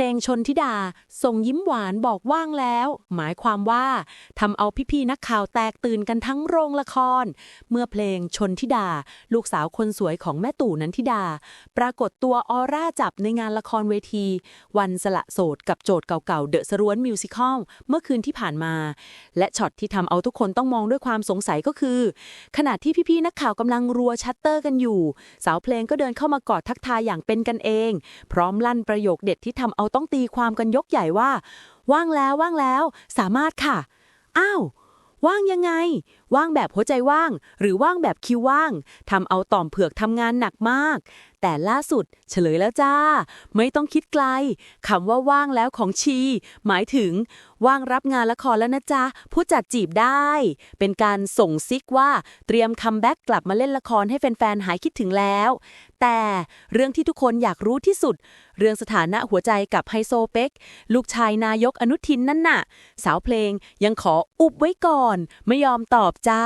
เพลงชนทิดา ส่งยิ้มหวานบอกว่างแล้ว หมายความว่าทำเอาพี่ๆนักข่าวแตกตื่นกันทั้งโรงละคร เมื่อเพลงชนทิดา ลูกสาวคนสวยของแม่ตู่นันทิดา ปรากฏตัวออร่าจับในงานละครเวที วันสละโสดกับโจทย์เก่าๆเดอะสรวนมิวสิคลเมื่อคืนที่ผ่านมา และช็อตที่ทำเอาทุกคนต้องมองด้วยความสงสัยก็คือ ขณะที่พี่ๆนักข่าวกำลังรัวชัตเตอร์กันอยู่ สาวเพลงก็เดินเข้ามากอดทักทายอย่างเป็นกันเอง พร้อมลั่นประโยคเด็ดที่ทำเอาต้องตีความกันยกใหญ่ว่า ว่างแล้วว่างแล้ว สามารถค่ะ อ้าว ว่างยังไง ว่างแบบหัวใจว่าง หรือว่างแบบคิวว่างทำเอาต่อมเผือกทำงานหนักมาก แต่ล่าสุดเฉลยแล้วจ้า ไม่ต้องคิดไกลคำว่าว่างแล้วของชี หมายถึง ว่างรับงานละครแล้วนะจ๊ะผู้จัดจีบได้ เป็นการส่งซิกว่าเตรียมคัมแบ็กกลับมาเล่นละครให้แฟนๆหายคิดถึงแล้ว แต่เรื่องที่ทุกคนอยากรู้ที่สุด เรื่องสถานะหัวใจกับไฮโซเป็กลูกชายนายกอนุทินนั่นน่ะ สาวเพลงยังขออุบไว้ก่อน ไม่ยอมตอบจ้า